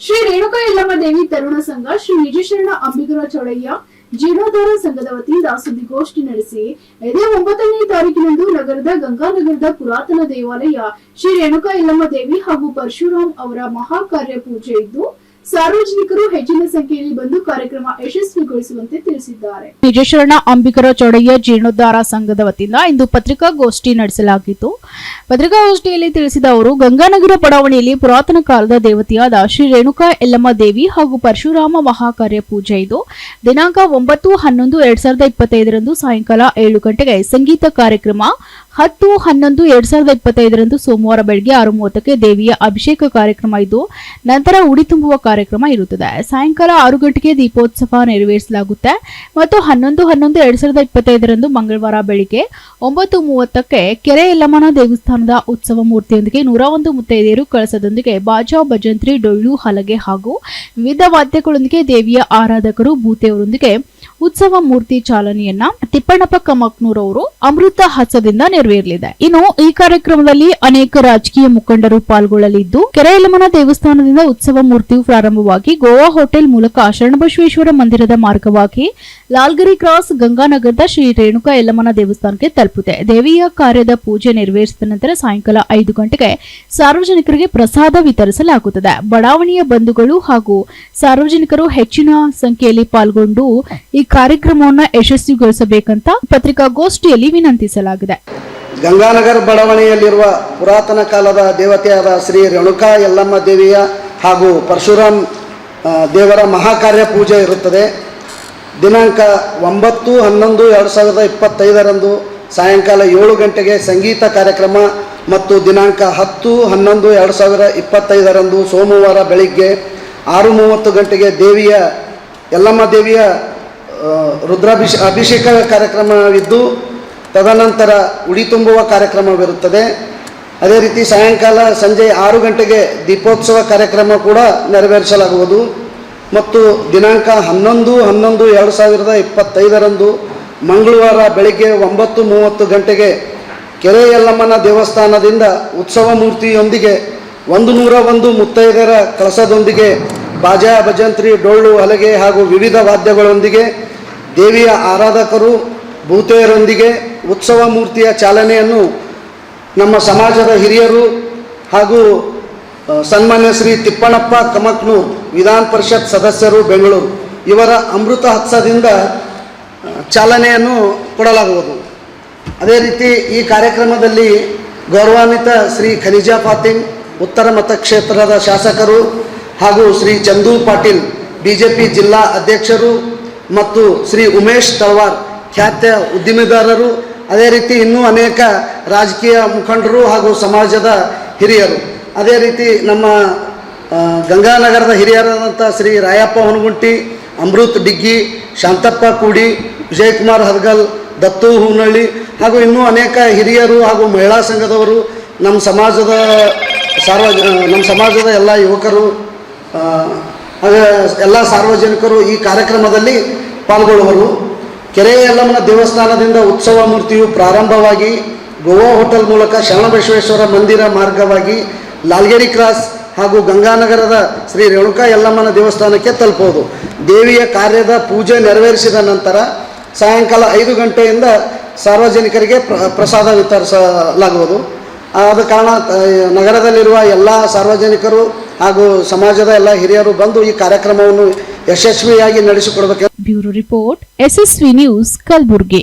ಶ್ರೀ ರೇಣುಕಾ ಯಲ್ಲಮ್ಮ ದೇವಿ ತರುಣ ಸಂಘ, ಶ್ರೀ ನಿಜಶರಣ ಅಂಬಿಗರ ಚೌಡಯ್ಯ, ಜೀರ್ಣೋದ್ಧಾರ ಸಂಘದ ವತಿಯಿಂದ ಸುದ್ದಿಗೋಷ್ಠಿ ನಡೆಸಿ, ಇದೇ ಒಂಬತ್ತನೇ ತಾರೀಕಿನಂದು ನಗರದ ಗಂಗಾನಗರದ ಪುರಾತನ ದೇವಾಲಯ ಶ್ರೀ ರೇಣುಕಾ ಯಲ್ಲಮ್ಮ ದೇವಿ ಹಾಗೂ ಪರಶುರಾಮ್ ಅವರ ಮಹಾಕಾರ್ಯ ಪೂಜೆ ಇದ್ದು ಸಾರ್ವಜನಿಕರು ಹೆಚ್ಚಿನ ಸಂಖ್ಯೆಯಲ್ಲಿ ಬಂದು ಕಾರ್ಯಕ್ರಮ ಯಶಸ್ವಿಗೊಳಿಸುವಂತೆ ತಿಳಿಸಿದ್ದಾರೆ. ನಿಜಶರಣ ಅಂಬಿಕರ ಚೌಡಯ್ಯ ಜೀರ್ಣೋದ್ಧಾರ ಸಂಘದ ವತಿಯಿಂದ ಇಂದು ಪತ್ರಿಕಾಗೋಷ್ಠಿ ನಡೆಸಲಾಗಿತ್ತು. ಪತ್ರಿಕಾಗೋಷ್ಠಿಯಲ್ಲಿ ತಿಳಿಸಿದ ಅವರು, ಗಂಗಾನಗರ ಬಡಾವಣೆಯಲ್ಲಿ ಪುರಾತನ ಕಾಲದ ದೇವತೆಯಾದ ಶ್ರೀ ರೇಣುಕಾ ಯಲ್ಲಮ್ಮ ದೇವಿ ಹಾಗೂ ಪರಶುರಾಮ ಮಹಾಕಾರ್ಯ ಪೂಜೆ ಇದು. ದಿನಾಂಕ ಒಂಬತ್ತು ಹನ್ನೊಂದು ಎರಡ್ ಸಾವಿರದ ಇಪ್ಪತ್ತೈದರಂದು ಸಾಯಂಕಾಲ ಏಳು ಗಂಟೆಗೆ ಸಂಗೀತ ಕಾರ್ಯಕ್ರಮ ಹತ್ತು, ಹನ್ನೊಂದು, ಎರಡ್ ಸಾವಿರದ ಇಪ್ಪತ್ತೈದರಂದು ಸೋಮವಾರ ಬೆಳಗ್ಗೆ ಆರು ಮೂವತ್ತಕ್ಕೆ ದೇವಿಯ ಅಭಿಷೇಕ ಕಾರ್ಯಕ್ರಮ ಇದ್ದು, ನಂತರ ಉಡಿ ತುಂಬುವ ಕಾರ್ಯಕ್ರಮ ಇರುತ್ತದೆ. ಸಾಯಂಕಾಲ ಆರು ಗಂಟೆಗೆ ದೀಪೋತ್ಸವ ನೆರವೇರಿಸಲಾಗುತ್ತೆ. ಮತ್ತು ಹನ್ನೊಂದು ಹನ್ನೊಂದು, ಎರಡ್ ಸಾವಿರದ ಇಪ್ಪತ್ತೈದರಂದು ಮಂಗಳವಾರ ಬೆಳಿಗ್ಗೆ ಒಂಬತ್ತು ಮೂವತ್ತಕ್ಕೆ ಕೆರೆ ಯಲ್ಲಮ್ಮನ ದೇವಸ್ಥಾನದ ಉತ್ಸವ ಮೂರ್ತಿಯೊಂದಿಗೆ ನೂರ ಒಂದು ಮುತ್ತೈದೆಯರು ಕಳಸದೊಂದಿಗೆ ಬಾಜಾ ಭಜಂತ್ರಿ ಡೊಳ್ಳು ಹಲಗೆ ಹಾಗೂ ವಿವಿಧ ವಾದ್ಯಗಳೊಂದಿಗೆ ದೇವಿಯ ಆರಾಧಕರು ಭೂತೆಯವರೊಂದಿಗೆ ಉತ್ಸವ ಮೂರ್ತಿ ಚಾಲನೆಯನ್ನ ತಿಪ್ಪಣ್ಣಪ್ಪ ಕಮಕ್ನೂರ್ ಅವರು ಅಮೃತ ಹಸದಿಂದ ನೆರವೇರಲಿದೆ. ಇನ್ನು ಈ ಕಾರ್ಯಕ್ರಮದಲ್ಲಿ ಅನೇಕ ರಾಜಕೀಯ ಮುಖಂಡರು ಪಾಲ್ಗೊಳ್ಳಲಿದ್ದು, ಕೆರೆಯಲಮನ ದೇವಸ್ಥಾನದಿಂದ ಉತ್ಸವ ಮೂರ್ತಿಯು ಪ್ರಾರಂಭವಾಗಿ ಗೋವಾ ಹೋಟೆಲ್ ಮೂಲಕ ಶರಣಬಸವೇಶ್ವರ ಮಂದಿರದ ಮಾರ್ಗವಾಗಿ ಲಾಲ್ಗರಿ ಕ್ರಾಸ್ ಗಂಗಾನಗರದ ಶ್ರೀ ರೇಣುಕಾ ಯಲ್ಲಮ್ಮನ ದೇವಸ್ಥಾನಕ್ಕೆ ತಲುಪಿದೆ ದೇವಿಯ ಕಾರ್ಯದ ಪೂಜೆ ನೆರವೇರಿಸಿದ ನಂತರ ಸಾಯಂಕಾಲ ಐದು ಗಂಟೆಗೆ ಸಾರ್ವಜನಿಕರಿಗೆ ಪ್ರಸಾದ ವಿತರಿಸಲಾಗುತ್ತದೆ. ಬಡಾವಣೆಯ ಬಂಧುಗಳು ಹಾಗೂ ಸಾರ್ವಜನಿಕರು ಹೆಚ್ಚಿನ ಸಂಖ್ಯೆಯಲ್ಲಿ ಪಾಲ್ಗೊಂಡು ಈ ಕಾರ್ಯಕ್ರಮವನ್ನ ಯಶಸ್ವಿಗೊಳಿಸಬೇಕಂತ ಪತ್ರಿಕಾಗೋಷ್ಠಿಯಲ್ಲಿ ವಿನಂತಿಸಲಾಗಿದೆ. ಗಂಗಾನಗರ ಬಡಾವಣೆಯಲ್ಲಿರುವ ಪುರಾತನ ಕಾಲದ ದೇವತೆಯಾದ ಶ್ರೀ ರೇಣುಕಾ ಯಲ್ಲಮ್ಮ ದೇವಿಯ ಹಾಗೂ ಪರಶುರಾಮ್ ದೇವರ ಮಹಾಕಾರ್ಯ ಪೂಜೆ ಇರುತ್ತದೆ. ದಿನಾಂಕ ಒಂಬತ್ತು, ಹನ್ನೊಂದು, ಎರಡು ಸಾವಿರದ ಇಪ್ಪತ್ತೈದರಂದು ಸಾಯಂಕಾಲ ಏಳು ಗಂಟೆಗೆ ಸಂಗೀತ ಕಾರ್ಯಕ್ರಮ ಮತ್ತು ದಿನಾಂಕ ಹತ್ತು, ಹನ್ನೊಂದು, ಎರಡು ಸಾವಿರ ಇಪ್ಪತ್ತೈದರಂದು ಸೋಮವಾರ ಬೆಳಿಗ್ಗೆ ಆರು ಮೂವತ್ತು ಗಂಟೆಗೆ ದೇವಿಯ ಯಲ್ಲಮ್ಮ ದೇವಿಯ ರುದ್ರಾಭಿಷ, ಅಭಿಷೇಕ ಕಾರ್ಯಕ್ರಮವಿದ್ದು ತದನಂತರ ಉಡಿ ತುಂಬುವ ಕಾರ್ಯಕ್ರಮವಿರುತ್ತದೆ. ಅದೇ ರೀತಿ ಸಾಯಂಕಾಲ ಸಂಜೆ ಆರು ಗಂಟೆಗೆ ದೀಪೋತ್ಸವ ಕಾರ್ಯಕ್ರಮ ಕೂಡ ನೆರವೇರಿಸಲಾಗುವುದು. ಮತ್ತು ದಿನಾಂಕ ಹನ್ನೊಂದು ಹನ್ನೊಂದು ಎರಡು ಸಾವಿರದ ಇಪ್ಪತ್ತೈದರಂದು ಮಂಗಳವಾರ ಬೆಳಗ್ಗೆ ಒಂಬತ್ತು ಮೂವತ್ತು ಗಂಟೆಗೆ ಕೆರೆ ಯಲ್ಲಮ್ಮನ ದೇವಸ್ಥಾನದಿಂದ ಉತ್ಸವ ಮೂರ್ತಿಯೊಂದಿಗೆ ಒಂದು ನೂರ ಒಂದು ಮುತ್ತೈದರ ಕಳಸದೊಂದಿಗೆ ಬಾಜಾ, ಭಜಂತ್ರಿ, ಡೊಳ್ಳು, ಹಲಗೆ ಹಾಗೂ ವಿವಿಧ ವಾದ್ಯಗಳೊಂದಿಗೆ ದೇವಿಯ ಆರಾಧಕರು, ಭೂತೆಯರೊಂದಿಗೆ ಉತ್ಸವ ಮೂರ್ತಿಯ ಚಾಲನೆಯನ್ನು ನಮ್ಮ ಸಮಾಜದ ಹಿರಿಯರು ಹಾಗೂ ಸನ್ಮಾನ್ಯ ಶ್ರೀ ತಿಪ್ಪಣಪ್ಪ ಕಮಕ್ನೂರ್ ವಿಧಾನ ಪರಿಷತ್ ಸದಸ್ಯರು ಬೆಂಗಳೂರು ಇವರ ಅಮೃತ ಹತ್ಸದಿಂದ ಚಾಲನೆಯನ್ನು ಕೊಡಲಾಗುವುದು. ಅದೇ ರೀತಿ ಈ ಕಾರ್ಯಕ್ರಮದಲ್ಲಿ ಗೌರವಾನ್ವಿತ ಶ್ರೀ ಖನಿಜಾ ಪಾಟೀಲ್ ಉತ್ತರ ಮತಕ್ಷೇತ್ರದ ಶಾಸಕರು ಹಾಗೂ Shri Chandu Patil B J P ಜಿಲ್ಲಾ ಅಧ್ಯಕ್ಷರು ಮತ್ತು ಶ್ರೀ ಉಮೇಶ್ ತಳವಾರ್ ಖ್ಯಾತ ಉದ್ದಿಮೆದಾರರು, ಅದೇ ರೀತಿ ಇನ್ನೂ ಅನೇಕ ರಾಜಕೀಯ ಮುಖಂಡರು ಹಾಗೂ ಸಮಾಜದ ಹಿರಿಯರು. ಅದೇ ರೀತಿ ನಮ್ಮ ಗಂಗಾನಗರದ ಹಿರಿಯರಾದಂಥ ಶ್ರೀ ರಾಯಪ್ಪ ಹೊನಗುಂಟಿ ಅಮೃತ್ ಡಿಗ್ಗಿ, ಶಾಂತಪ್ಪ ಕೂಡಿ, ವಿಜಯಕುಮಾರ್ ಹದಗಲ್ ದತ್ತು ಹೂನಳ್ಳಿ ಹಾಗೂ ಇನ್ನೂ ಅನೇಕ ಹಿರಿಯರು ಹಾಗೂ ಮಹಿಳಾ ಸಂಘದವರು, ನಮ್ಮ ಸಮಾಜದ ಸಾರ್ವಜ, ನಮ್ಮ ಸಮಾಜದ ಎಲ್ಲ ಯುವಕರು ಎಲ್ಲ ಸಾರ್ವಜನಿಕರು ಈ ಕಾರ್ಯಕ್ರಮದಲ್ಲಿ ಪಾಲ್ಗೊಳ್ಳುವರು. ಕೆರೆ ಯಲ್ಲಮ್ಮನ ದೇವಸ್ಥಾನದಿಂದ ಉತ್ಸವ ಮೂರ್ತಿಯು ಪ್ರಾರಂಭವಾಗಿ ಗೋವಾ ಹೋಟೆಲ್ ಮೂಲಕ ಶರಣಬಸವೇಶ್ವರ ಮಂದಿರ ಮಾರ್ಗವಾಗಿ ಲಾಲ್ಗೇರಿ ಕ್ರಾಸ್ ಹಾಗೂ ಗಂಗಾನಗರದ ಶ್ರೀ ರೇಣುಕಾ ಯಲ್ಲಮ್ಮನ ದೇವಸ್ಥಾನಕ್ಕೆ ತಲುಪೋದು. ದೇವಿಯ ಕಾರ್ಯದ ಪೂಜೆ ನೆರವೇರಿಸಿದ ನಂತರ ಸಾಯಂಕಾಲ ಐದು ಗಂಟೆಯಿಂದ ಸಾರ್ವಜನಿಕರಿಗೆ ಪ್ರ, ಪ್ರಸಾದ ವಿತರಿಸಲಾಗುವುದು. ಆದ ಕಾರಣ ನಗರದಲ್ಲಿರುವ ಎಲ್ಲ ಸಾರ್ವಜನಿಕರು ಹಾಗೂ ಸಮಾಜದ ಎಲ್ಲ ಹಿರಿಯರು ಬಂದು ಈ ಕಾರ್ಯಕ್ರಮವನ್ನು ಯಶಸ್ವಿಯಾಗಿ ನಡೆಸಿಕೊಡಬೇಕು. Bureau report, SSV news, Kalaburagi.